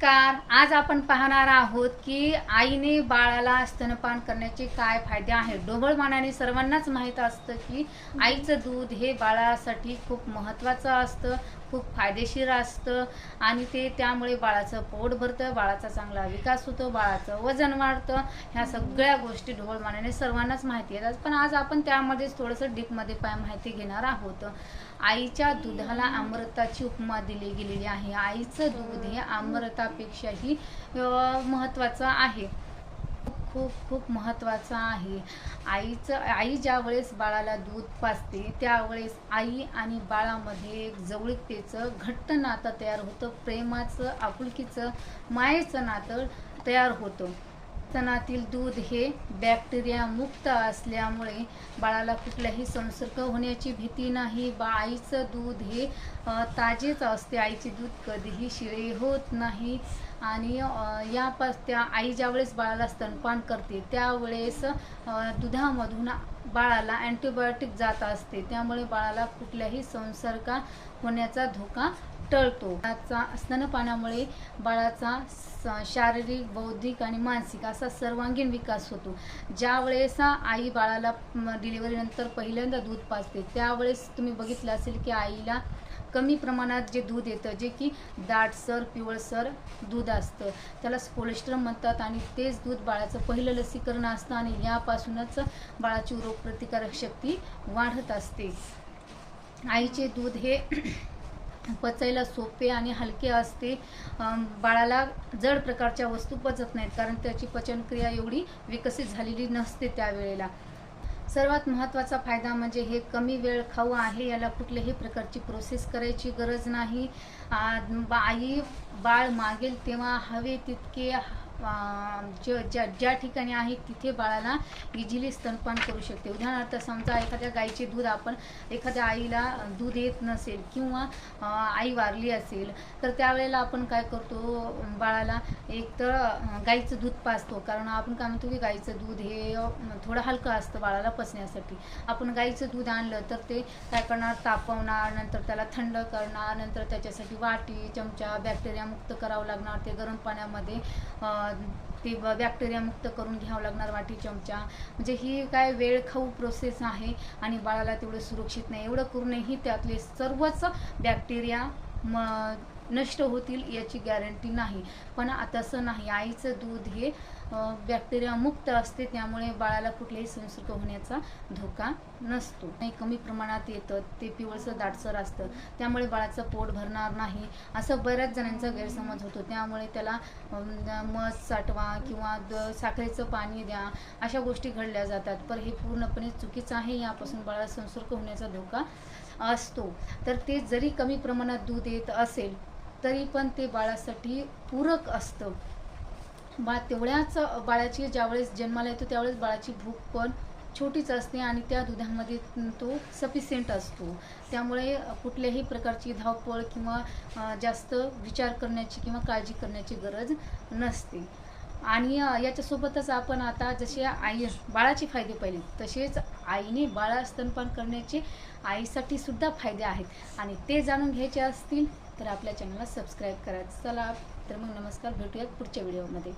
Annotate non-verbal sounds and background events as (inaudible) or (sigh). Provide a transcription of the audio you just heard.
नमस्कार. आज आपण पाहणार आहोत की आईने बाळाला स्तनपान करण्याचे काय फायदे आहेत? ढोबळमानाने सर्वांनाच माहीत असतं की आईचं दूध हे बाळासाठी खूप महत्त्वाचं असतं खूप फायदेशीर असतं आणि ते त्यामुळे बाळाचं पोट भरतं बाळाचा चांगला विकास होतो बाळाचं वजन वाढतं. ह्या सगळ्या गोष्टी ढोबळमानाने सर्वांनाच माहिती येतात पण आज आपण त्यामध्येच थोडंसं डीपमध्ये पाय माहिती घेणार आहोत. आईच्या दुधाला अमृताची उपमा दिली गेलेली आहे. आईचं दूध हे अमृतापेक्षाही अ, महत्त्वाचं आहे. खूप खूप महत्त्वाचं आहे. आईचं आई ज्या वेळेस बाळाला दूध पाजते त्यावेळेस आई आणि बाळामध्ये एक जवळीकतेचं घट्ट नातं तयार होतं. प्रेमाचं आपुलकीचं मायेचं नातं तयार होतं. स्तनातील दूध हे बॅक्टेरिया मुक्त असल्यामुळे बाळाला कुठलाही संसर्ग होण्याची भीती नाही. बा आईचं दूध हे ताजेच असते. आईचे दूध कधीही शिळे होत नाही. आणि यापास त्या आई ज्यावेळेस बाळाला स्तनपान करते त्यावेळेस दुधामधून बाळाला अँटीबायोटिक जात असते. त्यामुळे बाळाला कुठल्याही संसर्ग होण्याचा धोका टळतो. त्याचा स्तनपानामुळे बाळाचा स- शारीरिक बौद्धिक आणि मानसिक असा सर्वांगीण विकास होतो. ज्या वेळेस आई बाळाला डिलिव्हरीनंतर पहिल्यांदा दूध पाजते त्यावेळेस तुम्ही बघितलं असेल की आईला कमी प्रमाणात जे दूध येतं जे की दाटसर पिवळसर दूध असतं. त्याला कोलेस्ट्रॉल म्हणतात आणि तेच दूध बाळाचं पहिलं लसीकरण असतं आणि यापासूनच बाळाची रोगप्रतिकारक शक्ती वाढत असते. आईचे दूध हे (clears throat) पचायला सोपे आणि हलके असते. बाळाला जड प्रकारच्या वस्तू पचत नाहीत कारण त्याची पचनक्रिया एवढी विकसित झालेली नसते त्यावेळेला. सर्वात महत्त्वाचा फायदा म्हणजे हे कमी वेळ खाऊ आहे याला कुठल्याही प्रकारची प्रोसेस करायची गरज नाही. बा- आई बाळ मागेल तेव्हा हवे तितके ज्या ज्या ठिकाणी आहे तिथे बाळाला इझिली स्तनपान करू शकते. उदाहरणार्थ समजा एखाद्या गाईचे दूध आपण एखाद्या आईला दूध येत नसेल किंवा आई वारली असेल तर त्यावेळेला आपण काय करतो बाळाला एक तर गाईचं दूध पाजतो. कारण आपण काय म्हणतो की गाईचं दूध हे थोडं हलकं असतं बाळाला पचण्यासाठी. आपण गाईचं दूध आणलं तर ते काय करणार तापवणार नंतर त्याला थंड करणार नंतर त्याच्यासाठी वाटी चमचा बॅक्टेरिया मुक्त करावं लागणार. ते गरम पाण्यामध्ये ते ब- बॅक्टेरिया मुक्त करून घ्यावं लागणार वाटी चमचा. म्हणजे ही काय वेळ खाऊ प्रोसेस आहे आणि बाळाला तेवढं सुरक्षित नाही. एवढं करूनही त्यातले सर्वच बॅक्टेरिया म नष्ट होतील याची गॅरंटी नाही. पण तसं नाही. आईचं दूध हे बॅक्टेरिया मुक्त असते त्यामुळे बाळाला कुठलाही संसर्ग होण्याचा धोका नसतो. नाही कमी प्रमाणात येतं ते पिवळसर दाटसर असतं. त्यामुळे बाळाचं पोट भरणार नाही. असं बऱ्याच जणांचा गैरसमज होतो. त्यामुळे त्याला मध साठवा किंवा द साखरेचं पाणी द्या अशा गोष्टी घडल्या जातात. पण हे पूर्णपणे चुकीचं आहे. यापासून बाळाला संसर्ग होण्याचा धोका असतो. तर ते जरी कमी प्रमाणात दूध येत असेल तरी पण ते बाळासाठी पूरक असतं. बा तेवढ्याच बाळाची ज्यावेळेस जन्माला येतो त्यावेळेस बाळाची भूक पण छोटीच असते आणि त्या दुधामध्ये तो सफिशियंट असतो. त्यामुळे कुठल्याही प्रकारची धावपळ किंवा जास्त विचार करण्याची किंवा काळजी करण्याची गरज नसते. आणि याच्यासोबतच आपण आता जसे आई बाळाचे फायदे पाहिले तसेच आईने बाळा स्तनपान करण्याचे आईसाठी सुद्धा फायदे आहेत. आणि ते जाणून घ्यायचे असतील तर आपल्या चॅनलला सबस्क्राईब करा. चला तर मग नमस्कार भेटूयात पुढच्या व्हिडिओमध्ये.